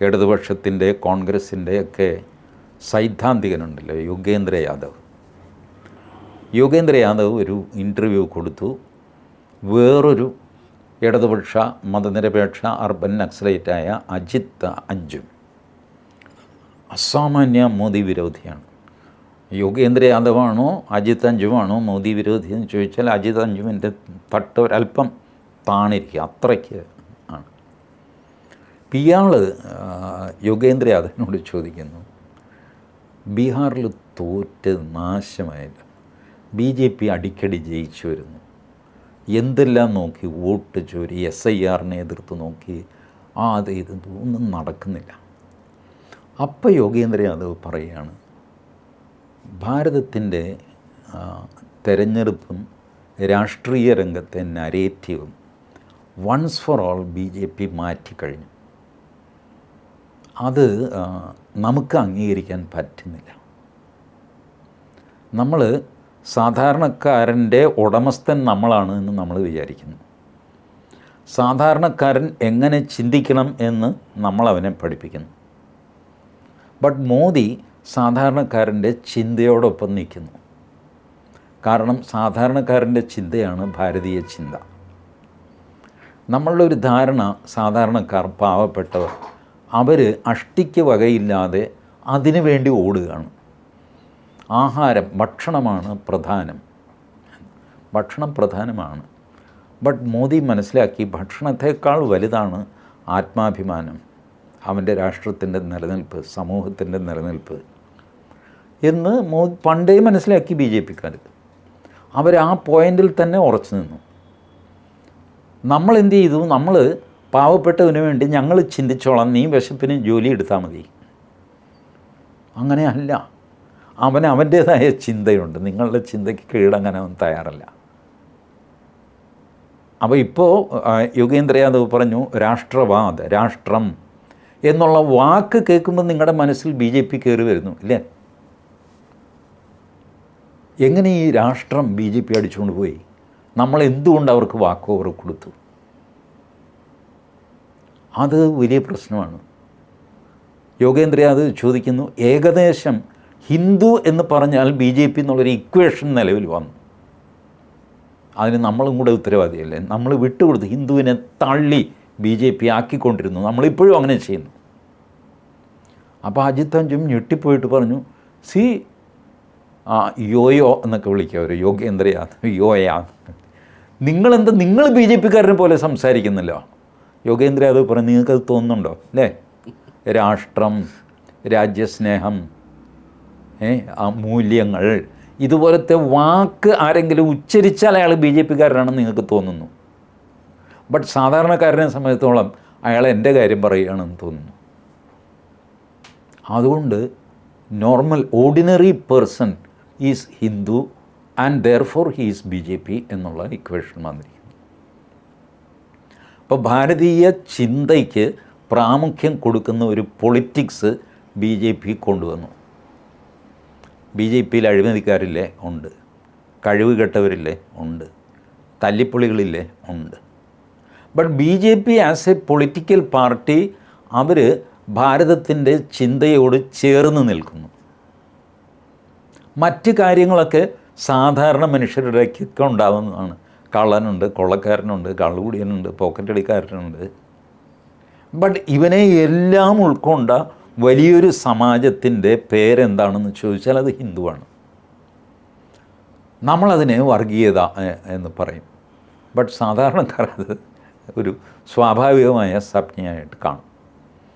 ഇടതുപക്ഷത്തിന്റെ കോൺഗ്രസിന്റെ ഒക്കെ സൈദ്ധാന്തികനുണ്ടല്ലോ യോഗേന്ദ്ര യാദവ്. യോഗേന്ദ്ര യാദവ് ഒരു ഇന്റർവ്യൂ കൊടുത്തു. വേറൊരു ഇടതുപക്ഷ മതനിരപേക്ഷ അർബൻ നക്സലൈറ്റായ അജിത് അഞ്ജു. അസാമാന്യ മോദി വിരോധിയാണ്. യോഗേന്ദ്ര യാദവാണോ അജിത് അഞ്ജുവാണോ മോദി വിരോധി എന്ന് ചോദിച്ചാൽ അജിത് അഞ്ജുവിന്റെ തട്ട് ഒരല്പം താണിരിക്കുക അത്രയ്ക്ക് ഇയാൾ യോഗേന്ദ്ര ചോദിക്കുന്നു ബീഹാറിൽ തോറ്റ് നാശമായില്ല ബി ജെ പി അടിക്കടി ജയിച്ചു വരുന്നു. എന്തെല്ലാം നോക്കി വോട്ട് ചോരി എസ് ഐ ആറിനെ എതിർത്ത് നോക്കി ആ അത് ഇത് ഒന്നും നടക്കുന്നില്ല. അപ്പോൾ യോഗേന്ദ്ര യാദവ് പറയുകയാണ് ഭാരതത്തിന്റെ തെരഞ്ഞെടുപ്പും രാഷ്ട്രീയ രംഗത്തെ നരേറ്റീവും once for all B J P മാറ്റിക്കഴിഞ്ഞു. അത് നമുക്ക് അംഗീകരിക്കാൻ പറ്റുന്നില്ല. നമ്മൾ സാധാരണക്കാരന്റെ ഉടമസ്ഥൻ നമ്മളാണ് എന്ന് നമ്മൾ വിചാരിക്കുന്നു. സാധാരണക്കാരൻ എങ്ങനെ ചിന്തിക്കണം എന്ന് നമ്മളവനെ പഠിപ്പിക്കുന്നു. ബട്ട് മോദി സാധാരണക്കാരന്റെ ചിന്തയോടൊപ്പം നിൽക്കുന്നു. കാരണം സാധാരണക്കാരന്റെ ചിന്തയാണ് ഭാരതീയ ചിന്ത. നമ്മളുടെ ഒരു ധാരണ സാധാരണക്കാർ പാവപ്പെട്ടവർ അവർ അഷ്ടിക്ക് വകയില്ലാതെ അതിനു വേണ്ടി ഓടുകയാണ്. ആഹാരം ഭക്ഷണമാണ് പ്രധാനം. ഭക്ഷണം പ്രധാനമാണ്. ബട്ട് മോദി മനസ്സിലാക്കി ഭക്ഷണത്തെക്കാൾ വലുതാണ് ആത്മാഭിമാനം. അവന്റെ രാഷ്ട്രത്തിന്റെ നിലനിൽപ്പ് സമൂഹത്തിന്റെ നിലനിൽപ്പ് എന്ന് മോ പണ്ടേ മനസ്സിലാക്കി ബി ജെ പിക്കാർ അവർ ആ പോയിന്റിൽ തന്നെ ഉറച്ചു നിന്നു. നമ്മൾ എന്ത് ചെയ്തു? നമ്മൾ പാവപ്പെട്ടവന് വേണ്ടി ഞങ്ങൾ ചിന്തിച്ചോളാം നീ വിശപ്പിന് ജോലി എടുത്താൽ മതി. അങ്ങനെയല്ല. അവന് അവന്റേതായ ചിന്തയുണ്ട്. നിങ്ങളുടെ ചിന്തയ്ക്ക് കീഴടങ്ങാൻ അവൻ തയ്യാറല്ല. അപ്പോൾ ഇപ്പോൾ യോഗേന്ദ്ര യാദവ് പറഞ്ഞു രാഷ്ട്രവാദ് രാഷ്ട്രം എന്നുള്ള വാക്ക് കേൾക്കുമ്പോൾ നിങ്ങളുടെ മനസ്സിൽ ബി ജെ പി കയറി വരുന്നു ഇല്ലേ? എങ്ങനെ ഈ രാഷ്ട്രം ബി ജെ പി അടിച്ചുകൊണ്ട് പോയി? നമ്മൾ എന്തുകൊണ്ട് അവർക്ക് വാക്ക് ഓവർ കൊടുത്തു? അത് വലിയ പ്രശ്നമാണ്. യോഗേന്ദ്ര അത് ചോദിക്കുന്നു ഏകദേശം ഹിന്ദു എന്ന് പറഞ്ഞാൽ ബി ജെ പി എന്നുള്ളൊരു ഇക്വേഷൻ നിലവിൽ വന്നു. അതിന് നമ്മളും കൂടെ ഉത്തരവാദിയല്ലേ? നമ്മൾ വിട്ടുകൊടുത്ത് ഹിന്ദുവിനെ തള്ളി ബി ജെ പി ആക്കിക്കൊണ്ടിരുന്നു. നമ്മളിപ്പോഴും അങ്ങനെ ചെയ്യുന്നു. അപ്പോൾ അജിത് അഞ്ചും ഞെട്ടിപ്പോയിട്ട് പറഞ്ഞു സി ആ യോയോ എന്നൊക്കെ വിളിക്കുക ഒരു യോഗേന്ദ്ര യാദവ് യോയാ നിങ്ങളെന്താ നിങ്ങൾ ബി ജെ പിക്കാരനെ പോലെ സംസാരിക്കുന്നില്ലോ? യോഗേന്ദ്ര യാദവ് പറഞ്ഞു നിങ്ങൾക്കത് തോന്നുന്നുണ്ടോ? അല്ലേ രാഷ്ട്രം രാജ്യസ്നേഹം മൂല്യങ്ങൾ. ഇതുപോലത്തെ വാക്ക് ആരെങ്കിലും ഉച്ചരിച്ചാൽ അയാൾ ബി ജെ പിക്കാരനാണെന്ന് നിങ്ങൾക്ക് തോന്നുന്നു. ബട്ട് സാധാരണക്കാരനെ സംബന്ധിച്ചോളം അയാൾ എന്റെ കാര്യം പറയുകയാണെന്ന് തോന്നുന്നു. അതുകൊണ്ട് normal ordinary person is Hindu and therefore he's B J P എന്നുള്ള ഇക്വേഷൻ വന്നിരിക്കുന്നു. അപ്പോൾ ഭാരതീയ ചിന്തയ്ക്ക് പ്രാമുഖ്യം കൊടുക്കുന്ന ഒരു പൊളിറ്റിക്സ് ബി ജെ പി കൊണ്ടുവന്നു. ബി ജെ പിയിൽ അഴിമതിക്കാരില്ലേ? ഉണ്ട്. കഴിവ് കെട്ടവരില്ലേ? ഉണ്ട്. തല്ലിപ്പൊളികളില്ലേ? ഉണ്ട്. But B J P as a political party അവർ ഭാരതത്തിന്റെ ചിന്തയോട് ചേർന്ന് നിൽക്കുന്നു. മറ്റ് കാര്യങ്ങളൊക്കെ സാധാരണ മനുഷ്യരുടെ ഉണ്ടാവുന്നതാണ്. കള്ളനുണ്ട് കൊള്ളക്കാരനുണ്ട് കള്ളുകൂടിയനുണ്ട് പോക്കറ്റ് അടിക്കാരനുണ്ട് ബട്ട് ഇവനെ എല്ലാം ഉൾക്കൊണ്ട വലിയൊരു സമാജത്തിന്റെ പേരെന്താണെന്ന് ചോദിച്ചാൽ അത് ഹിന്ദുവാണ്. നമ്മളതിനെ വർഗീയത എന്ന് പറയും. ബട്ട് സാധാരണക്കാർ അത് ഒരു സ്വാഭാവികമായ സംജ്ഞയായിട്ട് കാണും.